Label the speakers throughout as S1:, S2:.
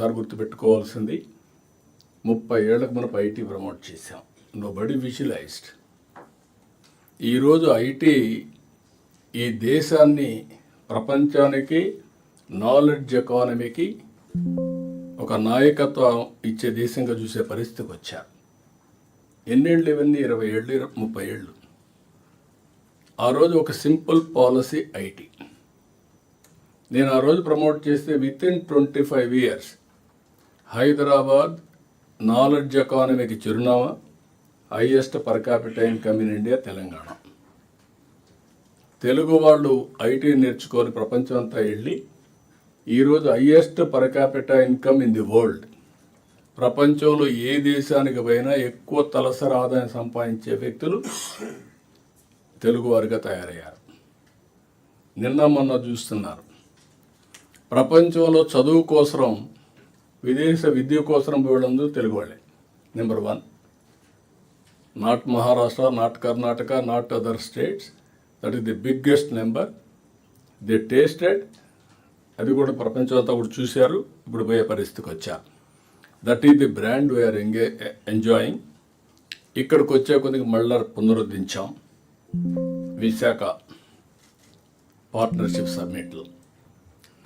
S1: Sir గుర్తుపెట్టుకోవాల్సింది. ముప్పై ఏళ్ళకు మనం ఐటీ ప్రమోట్ చేసాం నో బడి విజువలైజ్డ్ ఈరోజు ఐటీ ఈ దేశాన్ని ప్రపంచానికి నాలెడ్జ్ ఎకానమీకి ఒక నాయకత్వం ఇచ్చే దేశంగా చూసే పరిస్థితికి వచ్చారు. ఎన్నేళ్ళు ఇవన్నీ? ఇరవై ఏళ్ళు ఇరవై- ముప్పై ఏళ్ళు. ఆ రోజు ఒక సింపుల్ పాలసీ ఐటీ నేను ఆ రోజు ప్రమోట్ చేస్తే within twenty five years Hyderabad knowledge ఎకానమీకి చిరునామా highest per capital income in India Telangana. Telugu వాళ్ళు ఐటీ నేర్చుకొని ప్రపంచం అంతా వెళ్ళి ఈరోజు highest per capital income in the world. ప్రపంచంలో ఏ దేశానికి పోయినా ఎక్కువ తలసరి ఆదాయం సంపాదించే వ్యక్తులు తెలుగువారిగా తయారయ్యారు. నిన్న మొన్న చూస్తున్నారు. ప్రపంచంలో చదువు కోసం విదేశ విద్య కోసం పోవడం తెలుగు వాళ్ళే number one not Maharashtra not Karnataka not other states that is the biggest number the tasted అది కూడా ప్రపంచం అంతా కూడా చూశారు. ఇప్పుడు పోయే పరిస్థితికి వచ్చా. That is the brand we're ఎంగే enjoying ఇక్కడికి వచ్చే కొద్దిగా మళ్ళీ పునరుద్ధరించాం. విశాఖ పార్ట్నర్షిప్ సమ్మిట్లు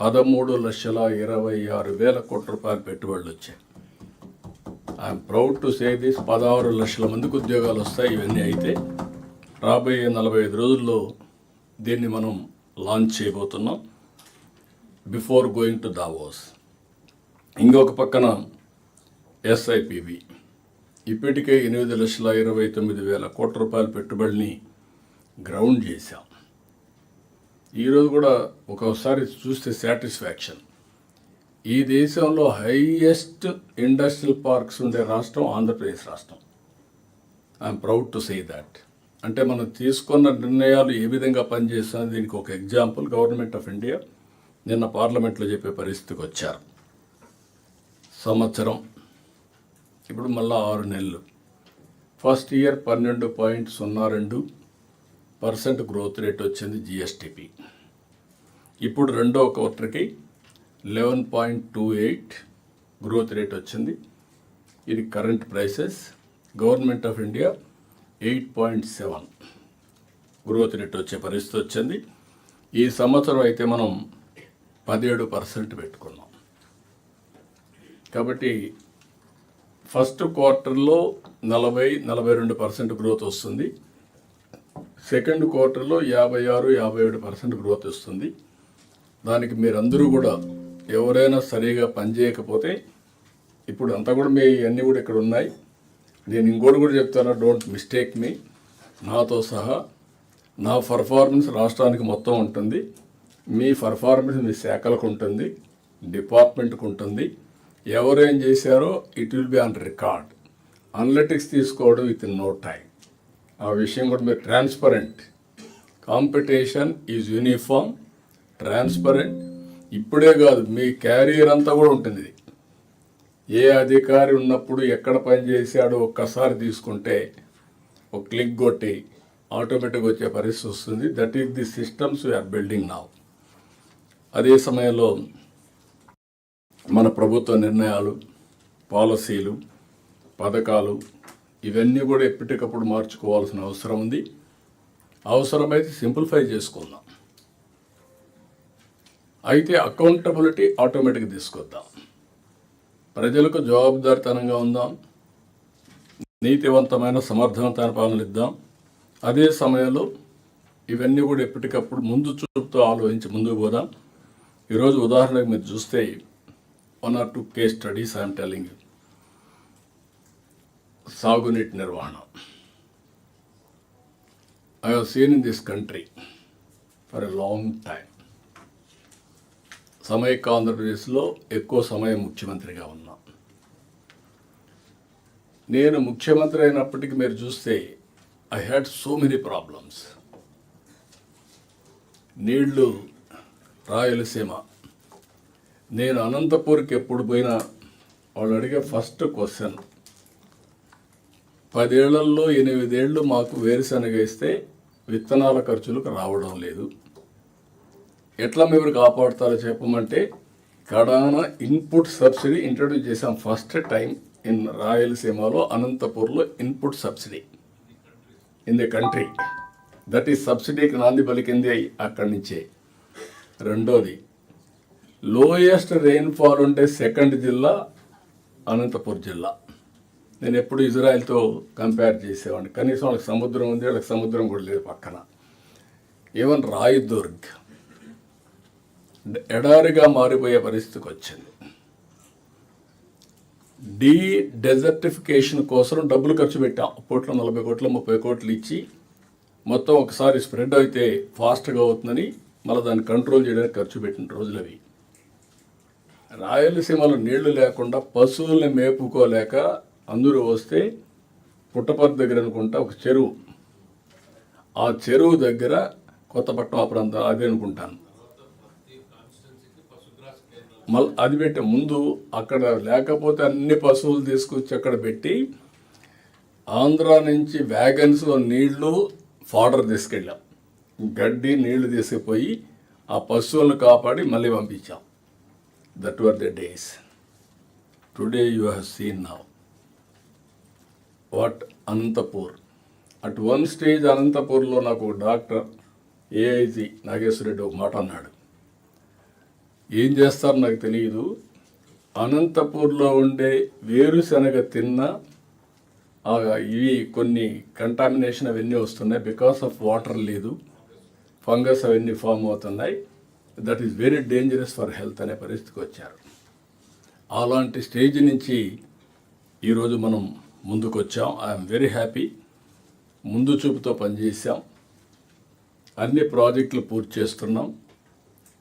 S1: పదమూడు లక్షల ఇరవై ఆరు వేల కోట్ల రూపాయల పెట్టుబడులు వచ్చాయి. I'm proud to say this పదహారు లక్షల మందికి ఉద్యోగాలు వస్తాయి ఇవన్నీ అయితే. రాబోయే నలభై ఐదు రోజుల్లో దీన్ని మనం లాంచ్ చేయబోతున్నాం. బిఫోర్ గోయింగ్ టు దావోస్ ఇంకొక పక్కన ఎస్ఐపివి ఇప్పటికే ఎనిమిది లక్షల ఇరవై తొమ్మిది వేల కోట్ల రూపాయల పెట్టుబడిని గ్రౌండ్ చేశాం. ఈరోజు కూడా ఒక్కోసారి చూస్తే సాటిస్ఫాక్షన్. ఈ దేశంలో హైయెస్ట్ ఇండస్ట్రియల్ పార్క్స్ ఉండే రాష్ట్రం ఆంధ్రప్రదేశ్ రాష్ట్రం. I'm proud to say that అంటే మనం తీసుకున్న నిర్ణయాలు ఏ విధంగా పనిచేస్తున్నా దీనికి ఒక ఎగ్జాంపుల్ గవర్నమెంట్ ఆఫ్ ఇండియా నిన్న పార్లమెంట్లో చెప్పే పరిస్థితికి వచ్చారు. సంవత్సరం ఇప్పుడు మళ్ళీ ఆరు నెలలు. ఫస్ట్ ఇయర్ పన్నెండు పాయింట్ సున్నా రెండు పర్సెంట్ గ్రోత్ రేట్ వచ్చింది జిఎస్టిపి ఇప్పుడు రెండో క్వార్టర్కి eleven point two eight growth rate వచ్చింది. ఇది current prices. Government of India eight point seven growth rate వచ్చే పరిస్థితి వచ్చింది. ఈ సంవత్సరం అయితే మనం పదిహేడు పర్సెంట్ పెట్టుకున్నాం. కాబట్టి ఫస్ట్ క్వార్టర్లో నలభై నలభై రెండు పర్సెంట్ గ్రోత్ వస్తుంది. సెకండ్ క్వార్టర్లో యాభై ఆరు యాభై ఏడు పర్సెంట్ గ్రోత్ వస్తుంది. దానికి మీరందరూ కూడా ఎవరైనా సరిగా పనిచేయకపోతే ఇప్పుడు అంతా కూడా మీ అన్నీ కూడా ఇక్కడ ఉన్నాయి. నేను ఇంకోటి కూడా చెప్తాను డోంట్ మిస్టేక్ మీ నాతో సహా నా పర్ఫార్మెన్స్ రాష్ట్రానికి మొత్తం ఉంటుంది. మీ పర్ఫార్మెన్స్ మీ శాఖలకు ఉంటుంది. డిపార్ట్మెంట్కి ఉంటుంది. ఎవరేం చేశారో it will be on record analytics తీసుకోవడం విత్ ఇన్ నో టైం ఆ విషయం కూడా మీరు transparent competition is uniform transparent? ఇప్పుడే కాదు మీ క్యారియర్ అంతా కూడా ఉంటుంది ఇది. ఏ అధికారి ఉన్నప్పుడు ఎక్కడ పని చేశాడో ఒక్కసారి తీసుకుంటే ఒక క్లిక్ కొట్టి ఆటోమేటిక్గా వచ్చే పరిస్థితి వస్తుంది. That is the systems we're building now అదే సమయంలో మన ప్రభుత్వ నిర్ణయాలు పాలసీలు పథకాలు ఇవన్నీ కూడా ఎప్పటికప్పుడు మార్చుకోవాల్సిన అవసరం ఉంది. అవసరమైతే సింప్లిఫై చేసుకుందాం. అయితే అకౌంటబిలిటీ ఆటోమేటిక్గా తీసుకొద్దాం. ప్రజలకు జవాబుదారితనంగా ఉందాం. నీతివంతమైన సమర్థవంతమైన పాలనలు ఇద్దాం. అదే సమయంలో ఇవన్నీ కూడా ఎప్పటికప్పుడు ముందు చూపుతో ఆలోచించి ముందుకు పోదాం. ఈరోజు ఉదాహరణకు మీరు చూస్తే one or two case studies I'm telling సాగునీటి నిర్వహణ. I have seen in this country for a long time సమైక్య ఆంధ్రప్రదేశ్లో ఎక్కువ సమయం ముఖ్యమంత్రిగా ఉన్నా. నేను ముఖ్యమంత్రి అయినప్పటికీ మీరు చూస్తే I had so many problems నీళ్ళు రాయలసీమ. నేను అనంతపూర్కి ఎప్పుడు పోయినా వాళ్ళు అడిగే ఫస్ట్ క్వశ్చన్ పదేళ్ళలో ఎనిమిదేళ్ళు మాకు వేరుశనగ ఇస్తే విత్తనాల ఖర్చులకు రావడం లేదు. ఎట్లా మీరు కాపాడుతారో చెప్పమంటే కడాన ఇన్పుట్ సబ్సిడీ ఇంట్రడ్యూస్ చేసాం ఫస్ట్ టైం ఇన్ రాయలసీమలో అనంతపూర్లో input subsidy. In the country. That is సబ్సిడీకి నాంది పలికింది అక్కడి నుంచే. రెండోది లోయెస్ట్ రెయిన్ఫాల్ ఉండే సెకండ్ జిల్లా అనంతపూర్ జిల్లా. నేను ఎప్పుడు ఇజ్రాయెల్తో కంపేర్ చేసేవాడిని. కనీసం వాళ్ళకి సముద్రం ఉంది వాళ్ళకి సముద్రం కూడా లేదు పక్కన. ఈవెన్ రాయదుర్గ్. ఎడారిగా మారిపోయే పరిస్థితికి వచ్చింది. డీ డెజర్టిఫికేషన్ కోసం డబ్బులు ఖర్చు పెట్టాం. అప్పట్లో నలభై కోట్లు ముప్పై కోట్లు ఇచ్చి మొత్తం ఒకసారి స్ప్రెడ్ అయితే ఫాస్ట్గా అవుతుందని మళ్ళీ దాన్ని కంట్రోల్ చేయడానికి ఖర్చు పెట్టిన రోజులు అవి. రాయలసీమలో నీళ్ళు లేకుండా పశువుల్ని మేపుకోలేక అందరూ వస్తే పుట్టపర్తి దగ్గర అనుకుంటా ఒక చెరువు. ఆ చెరువు దగ్గర కొత్తపట్నం ఆ ప్రాంతం అది అనుకుంటాను. మళ్ళీ అది పెట్టే ముందు అక్కడ లేకపోతే అన్ని పశువులు తీసుకొచ్చి అక్కడ పెట్టి ఆంధ్ర నుంచి వ్యాగన్స్లో నీళ్ళు ఫాడర్ తీసుకెళ్ళాం. గడ్డి నీళ్ళు తీసుకుపోయి ఆ పశువులను కాపాడి మళ్ళీ పంపించాం. That were the days today you have seen now what Anantapur at one stage అనంతపూర్లో నాకు డాక్టర్ ఏఐజీ నాగేశ్వరరెడ్డి ఒక మాట అన్నాడు. ఏం చేస్తారో నాకు తెలియదు అనంతపూర్లో ఉండే వేరుశనగ తిన్న ఆ ఇవి కొన్ని కంటామినేషన్ అవన్నీ వస్తున్నాయి. బికాస్ ఆఫ్ వాటర్ లేదు. ఫంగస్ అవన్నీ ఫామ్ అవుతున్నాయి. That is very dangerous for health అనే పరిస్థితికి వచ్చారు. అలాంటి స్టేజ్ నుంచి ఈరోజు మనం ముందుకు వచ్చాం ఐఎమ్ వెరీ హ్యాపీ ముందు చూపుతో పనిచేసాం అన్ని ప్రాజెక్టులు పూర్తి చేస్తున్నాం.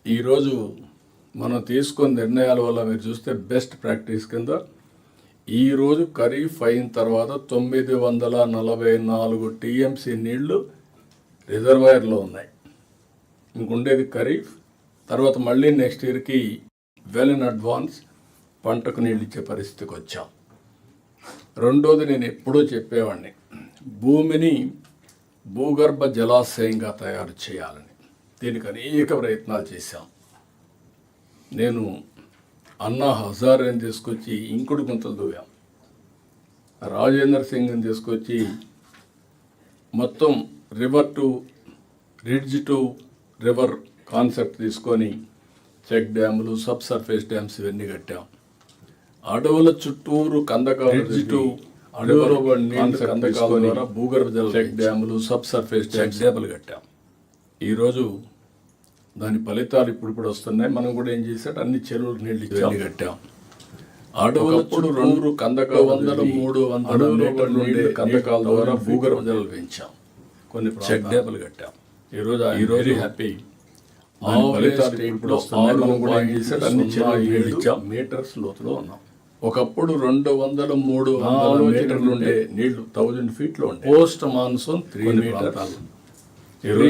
S1: ఈరోజు మనం తీసుకున్న నిర్ణయాల వల్ల మీరు చూస్తే బెస్ట్ ప్రాక్టీస్ కింద ఈరోజు ఖరీఫ్ అయిన తర్వాత తొమ్మిది వందల నలభై నాలుగు టీఎంసీ నీళ్ళు రిజర్వాయర్లో ఉన్నాయి. ఇంకుండేది ఖరీఫ్ తర్వాత మళ్ళీ నెక్స్ట్ ఇయర్కి వెల్ ఇన్ అడ్వాన్స్ పంటకు నీళ్ళు ఇచ్చే పరిస్థితికి వచ్చాం. రెండోది నేను ఎప్పుడూ చెప్పేవాడిని భూమిని భూగర్భ జలాశయంగా తయారు చేయాలని. దీనికి అనేక ప్రయత్నాలు చేశాం. నేను అన్నా హజారేని తీసుకొచ్చి ఇంకుడు గుంతలు దువ్వాం రాజేంద్ర సింగ్ని తీసుకొచ్చి మొత్తం river to ridge to river concept తీసుకొని చెక్ డ్యాములు సబ్ సర్ఫేస్ డ్యామ్స్ ఇవన్నీ కట్టాం. అడవుల చుట్టూరు కందకాలు రిడ్జ్ టు అడవుల నీళ్ళు కందకాల ద్వారా భూగర్భ జల చెక్ డ్యాములు సబ్ సర్ఫేస్ చెక్ డ్యాములు కట్టాం. ఈరోజు దాని ఫలితాలు ఇప్పుడు ఇప్పుడు వస్తున్నాయి. మనం కూడా ఏం చేసాడు అన్ని చెరువులు ఇచ్చి. కట్టాం. అడవులప్పుడు రెండు కందకాలు వందల మూడు వందల మీటర్లు ఉండే కందకాల ద్వారా భూగర్భ జలాలు పెంచాం. కొన్ని చెక్ డ్యాములు కట్టాం. ఈరోజు ఈ రోజు హ్యాపీ. ఇప్పుడు వస్తున్నాయి. మనం కూడా ఏం చేసాడు అన్ని చెరువులు నీళ్ళు ఇచ్చాం. మీటర్స్ లోతులో ఉన్నాం. ఒకప్పుడు రెండు వందల మూడు వందల మీటర్లు ఉండే నీళ్ళు థౌజండ్ ఫీట్లో ఉండే. Post monsoon three metres very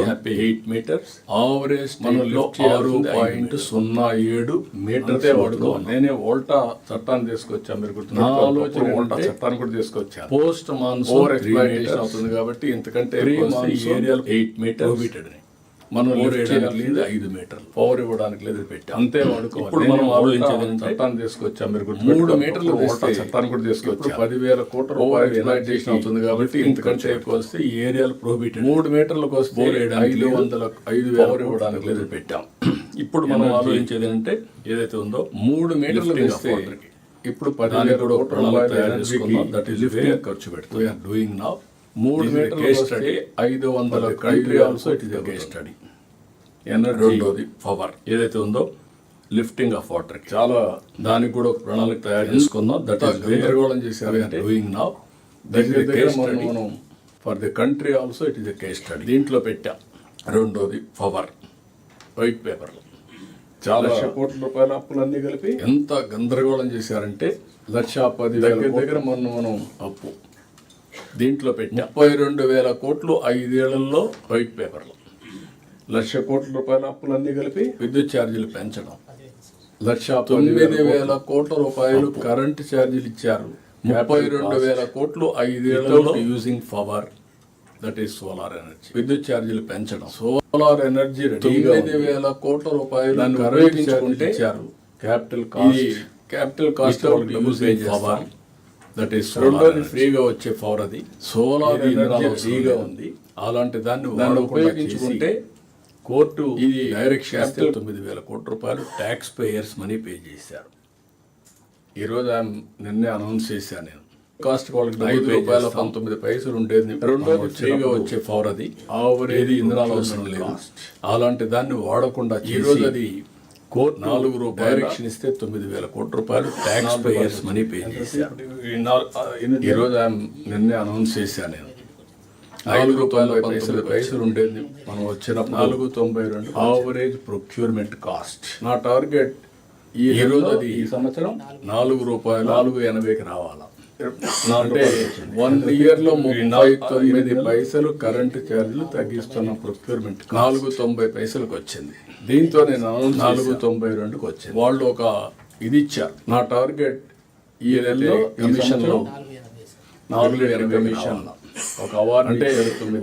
S1: happy eight metres average మనలో ఆరు పాయింట్ సున్నా ఏడు మీటర్సే వాడుకో. నేనే ఓల్టా చట్టాన్ని తీసుకొచ్చాను మీరు గుర్తు ఆలోచన చట్టాన్ని కూడా తీసుకొచ్చాను పోస్ట్ మాన్సూన్ అవుతుంది కాబట్టి ఇంతకంటే ఏరియా ఎయిట్ మీటర్ మీటర్ మనం లేదు ఐదు మీటర్లు. పవర్ ఇవ్వడానికి లేదు పెట్టి. అంతే వాడుకో ఇప్పుడు మనం ఆలోచించేది చట్టాన్ని తీసుకొచ్చాం? మీరు మూడు మీటర్లు చట్టాన్ని కూడా తీసుకొచ్చి? పదివేల కోట్ల రూపాయలు ఎనర్జేషన్ అవుతుంది కాబట్టి ఇంతకంటే ఎక్కువ వస్తే ఈ ఏరియాలు ప్రోహిబిటెడ్ మూడు మీటర్లకు వస్తే ఐదు వందల ఐదు పవర్ ఇవ్వడానికి లేదు. పెట్టాం. ఇప్పుడు మనం ఆలోచించేది అంటే ఏదైతే ఉందో మూడు మీటర్లు వేస్తే ఇప్పుడు పదివేల కోట్ల రూపాయలు దట్ ఈస్ ఖర్చు పెడుతుంది డూయింగ్ నౌ మూడు మీటర్ల స్టడీ ఐదు వందల country also it is case study energy రెండోది పవర్ ఏదైతే ఉందో లిఫ్టింగ్ ఆఫ్ వాటర్. చాలా దానికి కూడా ఒక ప్రణాళిక తయారు చేసుకుందాం. దట్ ఈస్ గందరగోళం చేశారు డూయింగ్ నౌ దగ్గర దగ్గర మనం for the country also it is case study దీంట్లో పెట్టాం. రెండోది పవర్ వైట్ పేపర్లో చాలా లక్ష కోట్ల రూపాయల అప్పులన్నీ కలిపి ఎంత గందరగోళం చేశారంటే లక్ష పది దగ్గర దగ్గర మనం మనం అప్పు. దీంట్లో పెట్టి. ముప్పై రెండు వేల కోట్లు ఐదేళ్ళలో వైట్ పేపర్లో. లక్ష కోట్ల రూపాయల అప్పులన్నీ కలిపి విద్యుత్ ఛార్జీలు పెంచడం. లక్ష తొమ్మిది వేల కోట్ల రూపాయలు కరెంటు ఛార్జీలు ఇచ్చారు. ముప్పై రెండు వేల కోట్లు ఐదేళ్ళలో using power. That is solar energy. విద్యుత్ ఛార్జీలు పెంచడం. సోలార్ ఎనర్జీ తొమ్మిది వేల కోట్ల రూపాయలు ఇచ్చారు.
S2: Capital
S1: cost. Capital
S2: cost using
S1: power.
S2: That is
S1: రెండోది ఫ్రీగా వచ్చే పవర్ అది. సోలార్ ఎనర్జీ ఫ్రీగా. ఉంది. అలాంటి దాన్ని
S2: దాన్ని ఉపయోగించుకుంటే కోర్టు
S1: ఇది
S2: డైరెక్ట్
S1: క్యాపిటల్ తొమ్మిది వేల కోట్ల రూపాయలు ట్యాక్స్ పేయర్స్ మనీ పే చేశారు
S2: ఈరోజు ఆయన నిన్నే అనౌన్స్ చేశాను నేను.
S1: కాస్ట్ వాళ్ళకి
S2: ఐదు రూపాయల
S1: పంతొమ్మిది పైసలు ఉండేది
S2: రెండోది
S1: ఫ్రీగా వచ్చే పవర్ అది.
S2: ఆవరేజ్
S1: ఏది ఇంధనాలు అవసరం లేదు. అలాంటి దాన్ని వాడకుండా
S2: ఈ
S1: ఈ
S2: రోజు
S1: రోజు
S2: అది
S1: అది కోర్టు నాలుగు రూపాయలు
S2: డైరెక్షన్
S1: ఇస్తే తొమ్మిది వేల కోట్ల రూపాయలు ట్యాక్స్ పేయర్స్ మనీ పే చేశారు.
S2: ఈరోజు నిన్నే అనౌన్స్ చేశాను నేను.
S1: ఐదు రూపాయల పంతొమ్మిది పైసలు ఉండేది మనం వచ్చినప్పుడు
S2: నాలుగు తొంభై రెండు
S1: ఆవరేజ్ ప్రొక్యూర్మెంట్ కాస్ట్
S2: నా టార్గెట్ ఈ
S1: రోజు
S2: రోజు
S1: అది
S2: ఈ సంవత్సరం
S1: నాలుగు రూపాయలు
S2: నాలుగు ఎనభైకి రావాలా?
S1: అంటే వన్ ఇయర్లో ముప్పై తొమ్మిది పైసలు కరెంటు ఛార్జీలు తగ్గిస్తున్న ప్రొక్యూర్మెంట్ నాలుగు తొంభై పైసలకు వచ్చింది.
S2: దీంతో నేను
S1: నాలుగు తొంభై రెండుకి వచ్చింది వాళ్ళు ఒక ఇది ఇచ్చారు
S2: నా టార్గెట్
S1: ఈ నెలలో కమిషన్లో
S2: నాలుగు ఎనభై
S1: కమిషన్
S2: కమిషన్ ఒక అవార్డు
S1: అంటే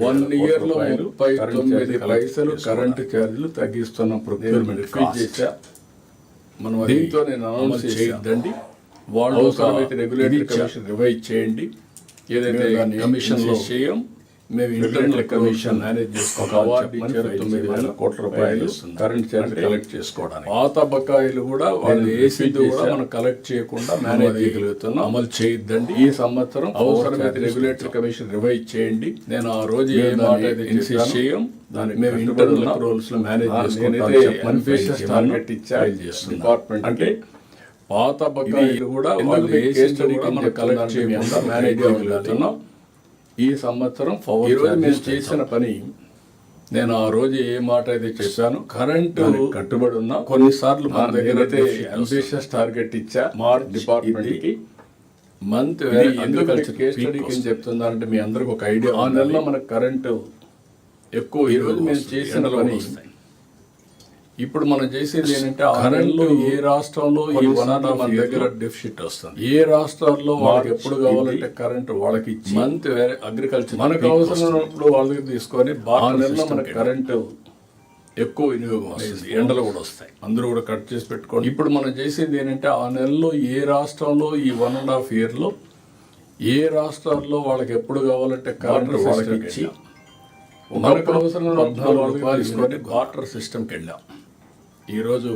S1: వన్ ఇయర్లో ముప్పై తొమ్మిది పైసలు
S2: కరెంట్
S1: ఛార్జీలు తగ్గిస్తున్న ప్రొక్యూర్మెంట్
S2: చేశా.
S1: మనం
S2: దీంతో నేను అనౌన్స్.
S1: చేయొద్దండి. వాళ్ళు
S2: రెగ్యులేటరీ కమిషన్
S1: రివైజ్ చేయండి.
S2: ఏదైతే కమిషన్
S1: చేయం. మేము ఇంటర్నల్
S2: కమిషన్ తొమ్మిది వేల కోట్ల రూపాయలు కరెంట్ ఛార్జ్ కలెక్ట్ చేసుకోవడానికి.
S1: పాత బకాయిలు కూడా వాళ్ళు వేసింది
S2: repeat
S1: కూడా. మనం కలెక్ట్ చేయకుండా
S2: మనం
S1: మేనేజ్ చేయగలుగుతున్నాం. అమలు చేయొద్దండి.
S2: ఈ సంవత్సరం
S1: అవసరమైతే రెగ్యులేటరీ కమిషన్ రివైజ్ చేయండి. నేను ఆ రోజు ఏ మాట
S2: చేయం.
S1: మేము ఇంటర్నల్. అప్రూవల్స్లో మేనేజ్ చేసుకుంటాం.
S2: Department
S1: అంటే పాత బకాయిలు కూడా వాళ్ళు వేసింది కూడా మనం కలెక్ట్ చేయకుండా మేనేజ్ చేయగలుగుతున్నాం. ఈ సంవత్సరం
S2: ఈ
S1: ఈ
S2: రోజు
S1: రోజు
S2: మేము
S1: చేసిన పని నేను ఆ రోజు ఏ మాట అయితే చెప్పాను కరెంటు
S2: కట్టుబడి ఉన్నాం.
S1: కొన్నిసార్లు మన దగ్గర వస్తుంది.
S2: అంబిషియస్ టార్గెట్ ఇచ్చా
S1: మార్చ్
S2: డిపార్ట్మెంట్
S1: ఇది
S2: కి
S1: మంత్
S2: ఎందుకు కేస్
S1: కేస్
S2: స్టడీ కింద
S1: చెప్తున్నారంటే మీ అందరికి ఒక ఐడియా
S2: ఆ
S1: నెలలో మనకు కరెంటు ఎక్కువ ఈ రోజు మేము చేసిన పని ఇప్పుడు మనం చేసేది ఏంటంటే ఆ
S2: కరెంటు
S1: నెలలో ఏ రాష్ట్రంలో ఈ మన
S2: మన
S1: దగ్గర డెఫిసిట్ వస్తుంది. ఏ రాష్ట్రాల్లో వాళ్ళకి ఎప్పుడు కావాలంటే కరెంటు వాళ్ళకి ఇచ్చి
S2: మంత్ వేరే అగ్రికల్చర్
S1: మనకు అవసరం ఉన్నప్పుడు వాళ్ళ దగ్గర తీసుకొని బాగా
S2: నెలలో మనకు
S1: కరెంటు ఎక్కువ వినియోగం వస్తుంది. ఎండలు కూడా వస్తాయి. అందరూ కూడా కట్ చేసి పెట్టుకోండి. ఇప్పుడు మనం చేసేది ఏంటంటే ఆ నెలలో ఏ రాష్ట్రంలో ఈ వన్ అండ్ హాఫ్ ఇయర్లో ఏ రాష్ట్రాల్లో వాళ్ళకి ఎప్పుడు కావాలంటే కరెంటు వాళ్ళకి ఇచ్చి
S2: వెళ్ళాం.
S1: మనకు అవసరం
S2: పద్నాలుగు
S1: రూపాయలు
S2: తీసుకొని
S1: బాటర్ సిస్టమ్కి వెళ్ళాం. ఈరోజు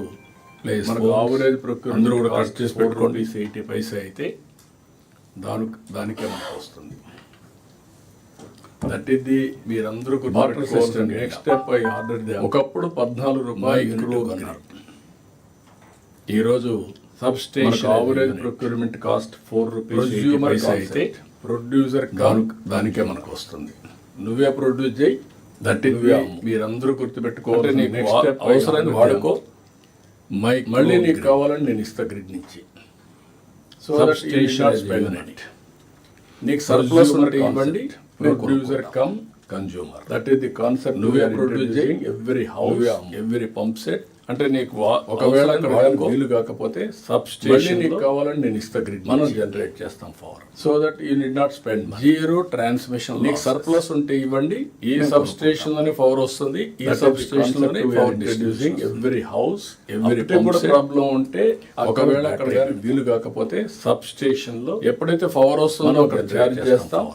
S1: అందరూ కూడా కట్ చేసి పెట్టుకోండి. ఎయిటీ పైసా అయితే దాని దానికే మనకు వస్తుంది. దట్ ఇది మీరందరూ నెక్స్ట్ స్టెప్ ఐ ఆర్డర్ ఒకప్పుడు పద్నాలుగు రూపాయలు కొన్నారు ఈరోజు మనకు average. Procurement cost
S2: four
S1: rupees అయితే. ప్రొడ్యూసర్ దానికే మనకు వస్తుంది. నువ్వే ప్రొడ్యూస్ చేయి. దట్
S2: అమ్ము.
S1: మీరందరూ గుర్తుపెట్టుకోవాలి
S2: అవసరాన్ని వాడుకో.
S1: మళ్ళీ నీకు కావాలని నేను ఇస్తా గ్రిడ్ నుంచి సో. నీకు సర్ప్లస్ ఉంటే ఇవ్వండి. Producer come consumer that is the concept నువ్వే ప్రొడ్యూస్ చేయి
S2: every house.
S1: Every pump set
S2: అంటే నీకు
S1: ఒకవేళ. వీలు కాకపోతే మళ్ళీ నీకు కావాలని నేను ఇస్తా గ్రిడ్ మనం జనరేట్ చేస్తాం power
S2: so that you need not spend
S1: zero transmission నీకు సర్ప్లస్ ఉంటే ఇవ్వండి. ఈ సబ్ స్టేషన్లోనే పవర్ వస్తుంది. ఈ sub
S2: స్టేషన్లోనే
S1: power. Producing every house
S2: every కూడా
S1: ప్రాబ్లం ఉంటే ఒకవేళ అక్కడ వీలు కాకపోతే సబ్ స్టేషన్లో
S2: ఎప్పుడైతే పవర్ వస్తుందో అక్కడ చేస్తాం
S1: చేస్తాం.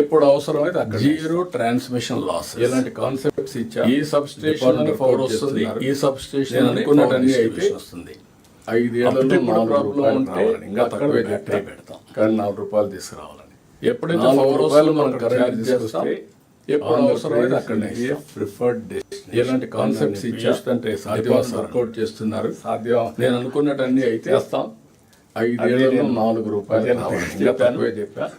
S2: ఎప్పుడు అవసరమైతే అక్కడ.
S1: జీరో ట్రాన్స్మిషన్ లాస్
S2: ఇలాంటి కాన్సెప్ట్స్ ఇచ్చా
S1: ఈ సబ్ స్టేషన్ పవర్ వస్తుంది. ఈ సబ్ స్టేషన్ power
S2: అయితే
S1: వస్తుంది. ఐదేళ్ళలో
S2: నాలుగు రూపాయలు
S1: ఉంటే.
S2: ఇంకా తక్కువ పెడతాం. కానీ నాలుగు రూపాయలు తీసుకురావాలని.
S1: ఎప్పుడైతే
S2: నాలుగు
S1: పవర్
S2: రూపాయలు
S1: వస్తుందో
S2: మనం
S1: మనం
S2: కరెంట్
S1: కరెంట్
S2: తీసుకొస్తే
S1: చేస్తే.
S2: ఎప్పుడు అవసరమైతే అక్కడనే ఇస్తాం.
S1: ప్రిఫర్డ్
S2: ఇలాంటి కాన్సెప్ట్స్
S1: వర్కౌట్ చేస్తున్నారు.
S2: సాధ్యం
S1: నేను అనుకున్నటన్ని అయితే
S2: చేస్తాం.
S1: ఐదేళ్ళలో
S2: అదే నేను
S1: నాలుగు రూపాయలు
S2: చెప్పాను.
S1: చెప్పా.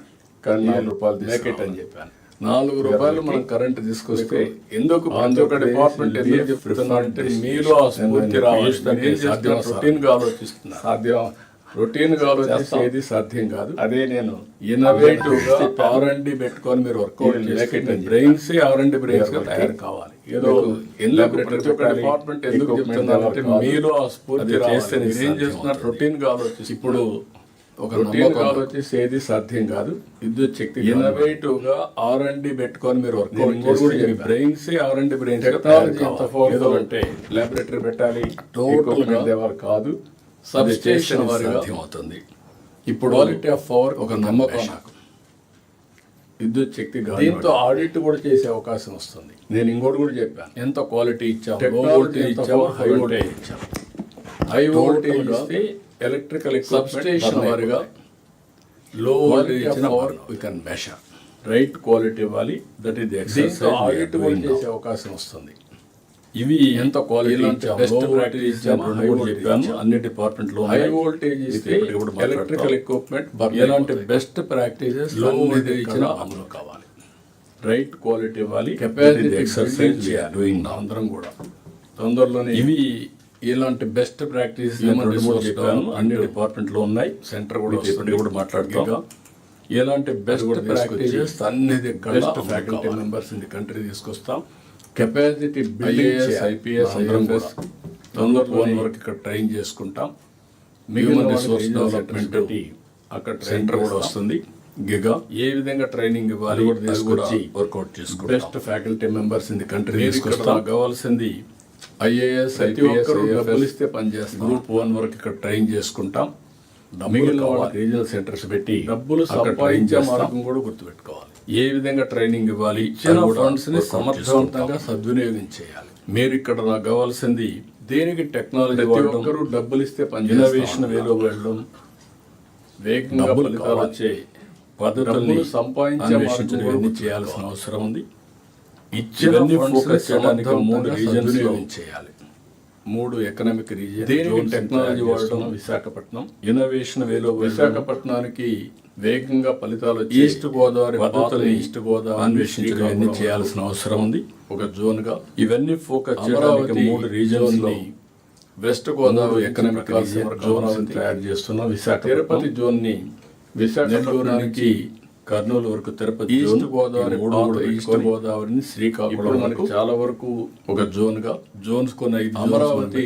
S2: నాలుగు రూపాయలు తీసుకురావాలి.
S1: అని చెప్పాను నాలుగు రూపాయలు మనం కరెంట్ తీసుకొస్తే ఎందుకు ప్రతి ఒక్క డిపార్ట్మెంట్ ఎందుకు చెప్తున్నా అంటే మీలో ఆ. స్ఫూర్తి రావాలి? రొటీన్గా ఆలోచిస్తున్నా
S2: సాధ్యం
S1: రొటీన్గా ఆలోచిస్తే. ఏది సాధ్యం కాదు
S2: అదే నేను
S1: ఇన్నోవేటివ్గా ఆర్ అండ్ డి పెట్టుకొని మీరు వర్కౌట్. బ్రెయిన్స్ ఆర్ అండ్
S2: బ్రెయిన్స్గా
S1: తయారు కావాలి ఏదో ఎందుకు ప్రతి ఒక్క డిపార్ట్మెంట్ ఎందుకు చెప్తున్నారంటే
S2: కావాలి.
S1: మీలో ఆ స్ఫూర్తి రావాలి. ఏం చేస్తున్నారు. రొటీన్గా ఆలోచిస్తే ఇప్పుడు
S2: ఒక నమ్మకం.
S1: ఆలోచిస్తే ఏది సాధ్యం కాదు.
S2: విద్యుత్ శక్తి
S1: ఇన్నోవేటివ్గా ఆర్ అండ్ డి పెట్టుకొని మీరు
S2: చెప్పాను.
S1: Brains are and brains
S2: technology ఎంత
S1: ఏదో
S2: ఫోర్స్
S1: అంటే
S2: లాబొరేటరీ పెట్టాలి. Equipment దేవాలి కాదు.
S1: సబ్స్టేషన్ వారిగా
S2: సాధ్యమవుతుంది.
S1: ఇప్పుడు క్వాలిటీ ఆఫ్ పవర్ ఒక నమ్మకం నాకు.
S2: విద్యుత్ శక్తి
S1: దీంతో ఆడిట్ కూడా చేసే అవకాశం వస్తుంది.
S2: నేను ఇంకోటి కూడా చెప్పాను.
S1: ఎంత క్వాలిటీ ఇచ్చాము
S2: power,
S1: హై వోల్టేజ్ ఇచ్చాము హై వోల్టేజ్ ఇస్తే
S2: ఎలక్ట్రికల్
S1: సబ్స్టేషన్ వారిగా
S2: లో వోల్టేజ్ ఇచ్చిన
S1: power
S2: we can measure
S1: right quality ఇవ్వాలి
S2: దట్ ఈస్
S1: ఆడిట్ చేసే అవకాశం వస్తుంది.
S2: ఇవి
S1: ఎంత
S2: చెప్పాను
S1: ఇచ్చాము.
S2: అన్ని డిపార్ట్మెంట్లో
S1: హై వోల్టేజ్ ఇస్తే ఎలక్ట్రికల్ ఎక్విప్మెంట్
S2: ఎలాంటి బెస్ట్ ప్రాక్టీసెస్లో
S1: వోల్టేజ్ ఇచ్చిన అమలు కావాలి. రైట్ క్వాలిటీ ఇవ్వాలి కెపాసిటీ ఎక్సర్సైజ్ చేయాలి. అందరం కూడా. తొందరలోనే
S2: ఇవి ఇలాంటి బెస్ట్ ప్రాక్టీస్ అన్ని డిపార్ట్మెంట్లో ఉన్నాయి.
S1: సెంటర్ కూడా
S2: కూడా మాట్లాడతాం. ఇలాంటి బెస్ట్
S1: కూడా
S2: ప్రాక్టీసెస్ అన్ని
S1: best
S2: faculty.
S1: Members in the country తీసుకొస్తాం.
S2: కెపాసిటీ బిల్డింగ్
S1: ఐపీఎస్
S2: కూడా
S1: తొందరలో
S2: వన్
S1: వరకు ఇక్కడ ట్రైన్ చేసుకుంటాం.
S2: మిగిలిన రిసోర్స్ డెవలప్మెంట్
S1: అక్కడ
S2: సెంటర్ కూడా వస్తుంది. గిగా
S1: ఏ విధంగా ట్రైనింగ్ ఇవ్వాలి
S2: వర్కౌట్ చేసుకుంటాం.
S1: Best faculty members in
S2: the country
S1: తీసుకొస్తాం.
S2: కావాల్సింది
S1: ఐఏఎస్ ఐపీఎస్ డబ్బులు ఇస్తే పనిచేస్తాం
S2: గ్రూప్ వన్ వరకు ఇక్కడ ట్రైన్ చేసుకుంటాం
S1: మిగిలిన. వాళ్ళకి
S2: రీజనల్ సెంటర్స్ పెట్టి
S1: డబ్బులు సంపాదించే. మార్గం కూడా గుర్తుపెట్టుకోవాలి
S2: ఏ విధంగా ట్రైనింగ్ ఇవ్వాలి
S1: ఇచ్చిన
S2: ఫండ్స్ని
S1: సమర్థవంతంగా. సద్వినియోగం చేయాలి
S2: మీరు ఇక్కడ నాకు కావాల్సింది
S1: దేనికి టెక్నాలజీ
S2: ఒక్కరూ
S1: డబ్బులు ఇస్తే
S2: ఇన్నోవేషన్
S1: పనిచేస్తాం
S2: వేలో వెళ్ళడం
S1: వేగంగా ఫలితాలు. వచ్చే
S2: పద్ధతుల్ని
S1: సంపాదించే
S2: చేయాల్సిన అవసరం ఉంది ఇవన్నీ ఫోకస్ చేయడానికి మూడు రీజన్స్
S1: చేయాలి.
S2: మూడు ఎకనామిక్
S1: దేనికి టెక్నాలజీ వాడడం విశాఖపట్నం.
S2: ఇన్నోవేషన్ వేలో
S1: విశాఖపట్నానికి వేగంగా ఫలితాలు
S2: ఈస్ట్ గోదావరి
S1: పద్ధతుల్ని ఈస్ట్ గోదావరి
S2: అన్వేషించడం చేయాల్సిన అవసరం ఉంది.
S1: ఒక జోన్గా.
S2: ఇవన్నీ ఫోకస్ చేయడానికి మూడు రీజన్స్లో
S1: వెస్ట్ గోదావరి ఎకనామిక్ జోన్ తయారు చేస్తున్నాం. విశాఖ
S2: తిరుపతి
S1: జోన్ని
S2: నెల్లూరు
S1: విశాఖపట్నం
S2: నుంచి
S1: నుంచి
S2: కర్నూలు వరకు తిరుపతి
S1: ఈస్ట్ గోదావరి ఈస్ట్ గోదావరిని శ్రీకాకుళం మనకి చాలా వరకు ఒక జోన్గా
S2: జోన్స్ కొన్ని ఐదు
S1: అమరావతి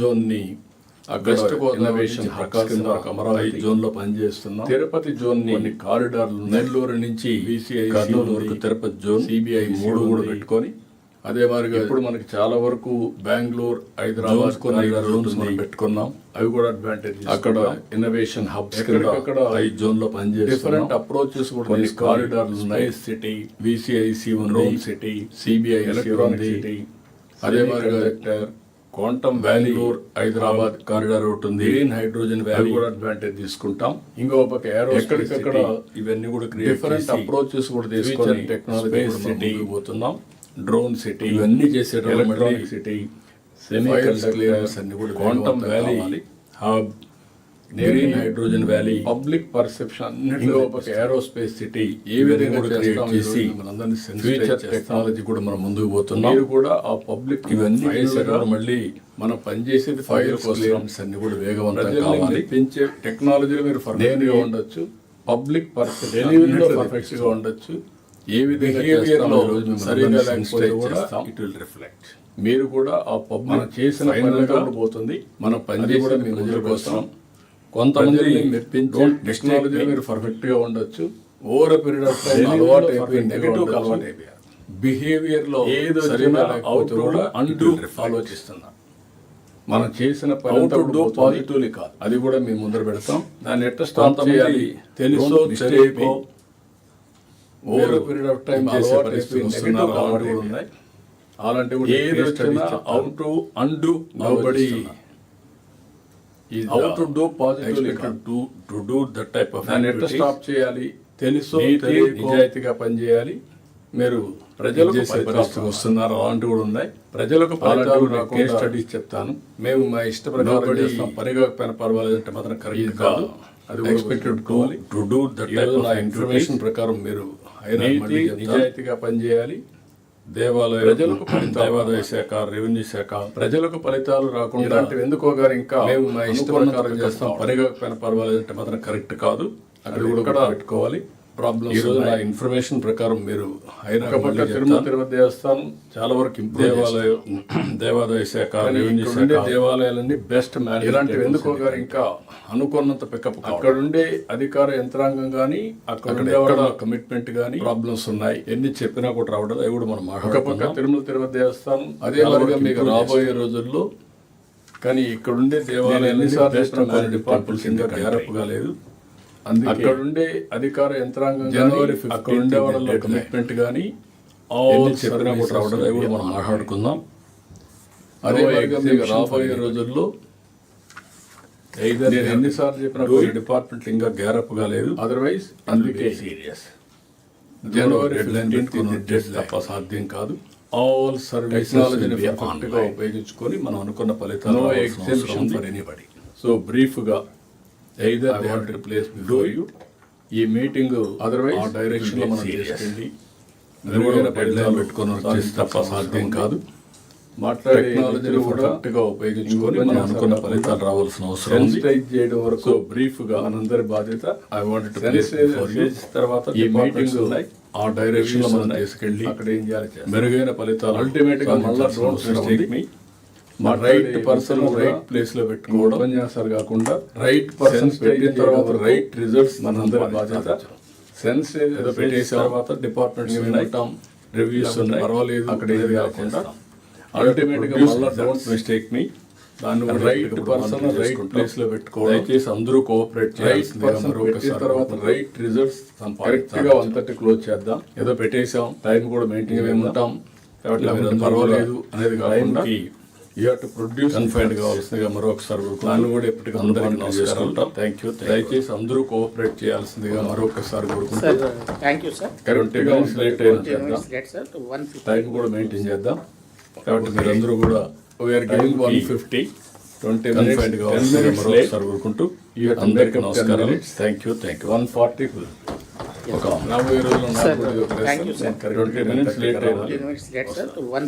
S1: జోన్ని వెస్ట్
S2: వెస్ట్
S1: గోదావరి
S2: ప్రకాశం వరకు అమరావతి
S1: జోన్లో పనిచేస్తున్నాం. తిరుపతి జోన్ని
S2: కొన్ని కారిడార్లు
S1: నెల్లూరు నుంచి
S2: కర్నూలు
S1: కర్నూలు
S2: వరకు తిరుపతి జోన్
S1: సిబిఐ మూడు కూడా. పెట్టుకొని అదే మాదిరిగా ఇప్పుడు మనకి చాలా వరకు బెంగళూరు హైదరాబాద్
S2: కొన్ని
S1: జోన్స్ మనం పెట్టుకున్నాం. అవి కూడా అడ్వాంటేజ్
S2: అక్కడ
S1: ఇన్నోవేషన్ హబ్స్
S2: ఎక్కడికక్కడ ఐదు జోన్లో పనిచేస్తున్నాం.
S1: డిఫరెంట్ అప్రోచెస్ కూడా
S2: కొన్ని ఉన్నాయి. Space
S1: city VCIC drone
S2: city
S1: CBI
S2: electronic
S1: city అదే మాదిరిగా క్వాంటమ్
S2: బెంగళూరు
S1: బెంగళూరు హైదరాబాద్
S2: కారిడార్ ఒకటి ఉంది.
S1: గ్రీన్ హైడ్రోజన్ వ్యాలీ
S2: కూడా
S1: అడ్వాంటేజ్ తీసుకుంటాం. ఇంకో పక్క ఏరో
S2: ఎక్కడికక్కడ ఇవన్నీ కూడా క్రియేట్
S1: డిఫరెంట్ అప్రోచెస్ కూడా తీసుకొని టెక్నాలజీ పోతున్నాం. డ్రోన్ సిటీ
S2: ఇవన్నీ చేసేటప్పుడు
S1: ఎలక్ట్రానిక్ సిటీ సెమీకండక్టర్స్
S2: అన్ని కూడా
S1: quantum
S2: valley. Hub green
S1: hydrogen valley
S2: public
S1: perception పక్క ఏరోస్పేస్ సిటీ ఏ విధంగా క్రియేట్
S2: చేసి
S1: చేసి మనందరినీ
S2: ఫ్యూచర్ టెక్నాలజీ కూడా మనం ముందుకు పోతున్నాం.
S1: మీరు కూడా ఆ పబ్లిక్
S2: ఇవన్నీ చేసేటప్పుడు మళ్ళీ
S1: మనం పనిచేసేది కోసం
S2: క్లియరెన్స్ అన్ని కూడా వేగవంతం
S1: ప్రజల్ని
S2: కావాలి.
S1: పెంచే టెక్నాలజీలో మీరు పర్ఫెక్ట్గా ఉండొచ్చు. పబ్లిక్ పర్ఫెక్ట్ డెలివరీలో పర్ఫెక్ట్గా ఉండొచ్చు. ఏ విధంగా
S2: బిహేవియర్లో
S1: చేస్తామో ఈరోజు
S2: సరిగా లేకపోతే కూడా. ఇట్ విల్ రిఫ్లెక్ట్
S1: మీరు కూడా ఆ పబ్ మనం చేసిన పోతుంది మన పని కూడా మీ ప్రజల కోసం
S2: కొంతమంది
S1: మెప్పించే. మీరు పర్ఫెక్ట్గా ఉండొచ్చు ఓవర్ పీరియడ్ ఆఫ్ టైం అలవాటు అయిపోయి నెగటివ్. అలవాటు అయిపోయారు
S2: బిహేవియర్లో
S1: ఏదో
S2: సరిగా లేకపోతే కూడా
S1: అంటూ. ఆలోచిస్తున్నా మనం చేసిన పని
S2: positively కాదు.
S1: అది కూడా మీ ముందర పెడతాం దాన్ని ఎట్లా స్టాప్ చేయాలి తెలుసో తెలియకో. ఓవర్ పీరియడ్ ఆఫ్ టైం అలవాటు అలవాటు
S2: ఉన్నాయి.
S1: అలాంటి
S2: ఏది వచ్చినా
S1: to and nobody how to do positive
S2: to to do that type of
S1: దాన్ని ఎట్లా స్టాప్ చేయాలి? తెలుసో
S2: నిజాయితీగా
S1: పనిచేయాలి. మీరు ప్రజలకు వస్తున్నారు అలాంటివి కూడా ఉన్నాయి. ప్రజలకు స్టడీస్ చెప్తాను. మేము మా ఇష్ట ప్రకారం చేస్తాం. పని కాకపోయినా పర్వాలేదు అంటే మాత్రం కరెక్ట్ కాదు. అది
S2: expected to.
S1: To
S2: do
S1: that
S2: type
S1: of
S2: information
S1: ప్రకారం మీరు నిజాయితీగా పనిచేయాలి.
S2: దేవాలయ
S1: ప్రజలకు
S2: దేవాదాయ శాఖ రెవెన్యూ శాఖ.
S1: ప్రజలకు ఫలితాలు రాకుండా
S2: ఇలాంటివి
S1: ఎందుకో గారు ఇంకా మేము మా ఇష్ట చేస్తాం
S2: చేస్తాం.
S1: పని కాకపోయినా పర్వాలేదు అంటే మాత్రం కరెక్ట్ కాదు. అది కూడా పెట్టుకోవాలి. ప్రాబ్లమ్స్.
S2: ఇన్ఫర్మేషన్ ప్రకారం మీరు
S1: తిరుమల తిరుపతి దేవస్థానం చాలా వరకు ఇంప్రూవ్
S2: దేవాలయ దేవాదాయ శాఖ
S1: దేవాలయాలన్నీ బెస్ట్ మ్యాన్ ఇలాంటివి ఎందుకో గారు ఇంకా అనుకున్నంత పికప్ అక్కడ ఉండే అధికార యంత్రాంగం గానీ అక్కడ కమిట్మెంట్ గానీ ప్రాబ్లమ్స్ ఉన్నాయి.
S2: ఎన్ని చెప్పినా కూడా రావడం అవి కూడా మనం మాట్లాడుకుందాం.
S1: తిరుమల తిరుపతి దేవస్థానం అదే మాదిరిగా మీకు రాబోయే రోజుల్లో కానీ ఇక్కడ ఉండే దేవాలయాలు ఇంకా గ్యారప్ కాలేదు అక్కడ ఉండే అధికార యంత్రాంగం జనవరి అక్కడ ఉండే వాళ్ళ కమిట్మెంట్ కానీ
S2: ఎన్ని చెప్పినా కూడా రావడం మనం మాట్లాడుకుందాం
S1: అదే విధంగా రాబోయే రోజుల్లో నేను ఎన్నిసార్లు చెప్పిన కొన్ని డిపార్ట్మెంట్లు ఇంకా గ్యారప్ కాలేదు అదర్వైజ్ అందుకే
S2: సీరియస్
S1: జనవరి తప్ప సాధ్యం కాదు. All
S2: service.
S1: ఉపయోగించుకొని మనం అనుకున్న ఫలితాలు. So brief
S2: I they
S1: have
S2: to
S1: to place before you ఈ మీటింగ్ అదర్వైజ్ ఆ డైరెక్షన్లో మనం. తీసుకెళ్ళి
S2: మెరుగైన
S1: ఫలితాలు
S2: పెట్టుకొని వచ్చేసి
S1: తప్ప సాధ్యం కాదు. మాట్లాడే
S2: టెక్నాలజీని కూడా
S1: ఉపయోగించుకొని మనం అనుకున్న ఫలితాలు
S2: రావాల్సిన అవసరం
S1: సెన్సిటైజ్ చేయడం వరకు బ్రీఫ్గా మనందరి బాధ్యత
S2: ఐ వాంట్ టు ప్లేస్
S1: తర్వాత ఈ మీటింగ్ ఆ డైరెక్షన్లో మనం తీసుకెళ్ళి అక్కడ ఏం చేయాలి? మెరుగైన ఫలితాలు అల్టిమేట్గా మళ్ళీ మీ రైట్ పర్సన్ రైట్ ప్లేస్లో పెట్టుకోవడం ఉపన్యాసాలు కాకుండా రైట్ పర్సన్ పెట్టిన తర్వాత రైట్ రిజల్ట్స్ మనందరి బాధ్యత సెన్స్ ఏదో పెట్టేసిన తర్వాత డిపార్ట్మెంట్స్ ఉన్నాయి రివ్యూస్ ఉన్నాయి. పర్వాలేదు. అక్కడ ఏది కాకుండా అల్టిమేట్గా మళ్ళీ డోంట్ మిస్టేక్ మీ దాన్ని రైట్ పర్సన్ రైట్ ప్లేస్లో పెట్టుకోవడం. దయచేసి అందరూ కోఆపరేట్ రైట్ పర్సన్ పెట్టిన తర్వాత రైట్ రిజల్ట్స్ కరెక్ట్గా థర్టీ క్లోజ్ చేద్దాం. ఏదో పెట్టేసాం. టైం కూడా మెయింటైన్ ఉంటాం. కాబట్టి పర్వాలేదు అనేది కాకుండా యూ టు ప్రొడ్యూస్ కన్ఫైన్డ్ కావాల్సిందిగా మరొకసారి దాన్ని కూడా ఎప్పటికీ అందరికీ నమస్కారం థ్యాంక్ యూ దయచేసి అందరూ కోఆపరేట్ చేయాల్సిందిగా మరొకసారి
S3: సార్
S1: కోరుకుంటాం
S3: థ్యాంక్ యూ సార్
S1: కరెక్ట్గా లేట్ అయినా టైం కూడా మెయింటైన్ చేద్దాం. కాబట్టి మీరందరూ కూడా we are giving one fifty twenty ten minutes మరొకసారి కోరుకుంటూ అందరికీ నమస్కారం thank you thank you one forty ఒక రాబోయే రోజుల్లో నాకు
S3: Sir,
S1: కూడా ఒక
S3: thank you, sir.
S1: Twenty minutes late అయినా
S3: ten minutes late sir one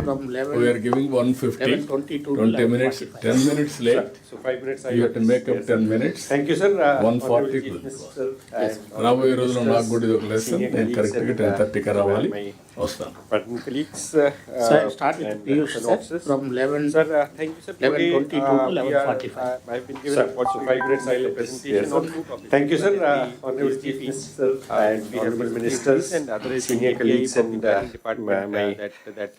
S3: ఫిఫ్టీకి will close sir start with Piyush sir from eleven
S1: we are giving one fifty
S3: 11:22 to
S1: twenty minutes
S3: 11:45.
S1: Ten minutes late
S4: So five minutes. I
S1: you have to make up ten minutes
S4: Thank you, sir. Uh,
S1: 140
S4: Honorable Chief
S1: people.
S4: Minister and
S1: రాబోయే రోజుల్లో నాకు కూడా ఇది ఒక
S4: Senior
S1: lesson నేను
S4: colleagues
S1: కరెక్ట్గా
S4: and,
S1: ten
S4: uh,
S1: థర్టీకి రావాలి
S4: my
S1: వస్తాను
S4: partner colleagues. uh,
S3: sir
S4: uh,
S3: start with
S4: and, uh,
S3: Piyush sir
S4: synopsis.
S3: From eleven
S4: Sir, uh, thank you, sir.
S3: 11:22 to
S4: uh, we are,
S3: 11:45.
S4: uh, I've been given a opportunity five minutes I'll presentation on two topics. Thank you, sir. Uh, Honorable Chief Minister and Honorable Ministers and other senior colleagues and uh, my my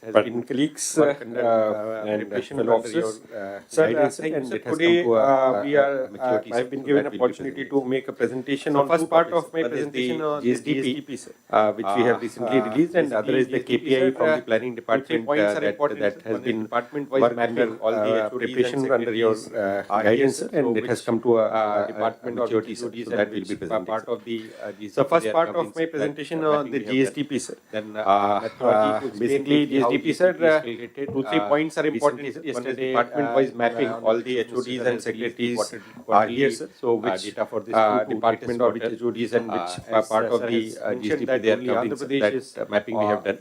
S4: partner colleagues uh, uh, and fellow officers. Sir, uh, thank you, sir. Today, uh, we are, uh, I've been given an opportunity to make a presentation on first part of my presentation on GSDP, uh, which we have recently released, and other is the KPI from the planning department uh, that that has been worked under all the preparation under your uh, guidance, sir, and it has come to a uh, department maturity, sir. So that will be presented. Part of the so first part of my presentation on the GSDP, sir. Then uh, uh, basically GSDP, sir. Uh, two three points are important. One department-wise mapping. All the HODs and secretaries are here, sir. So which data for this uh, department or which HODs and which uh, part of the uh, GSDP they are covering. That uh, mapping we have done.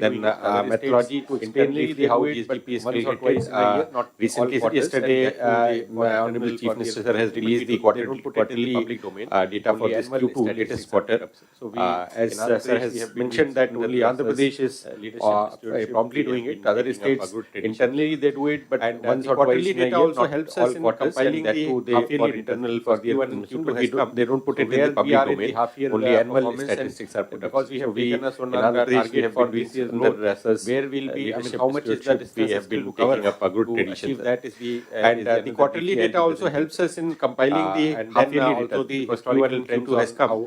S4: Then uh, uh, methodology to internally how GSDP is. Uh, recently, yesterday, uh, Honorable Chief Minister sir has released the quarterly, uh, data for this Q2 latest quarter. Uh, as uh, sir has mentioned that only Andhra Pradesh is uh, uh, promptly doing it. Other states internally they do it, but uh, once or twice in a year, not also in compiling that the half-yearly internal for the Q2 has come. They don't put it in the public domain. Only annual statistics are put up. Because we have taken us on our target for this year, where will uh, be, I mean, how much is that we have been taking up a good tradition. That is the, uh, and uh, the quarterly data also helps us in compiling the half-yearly data. The Q1 and Q2 has come.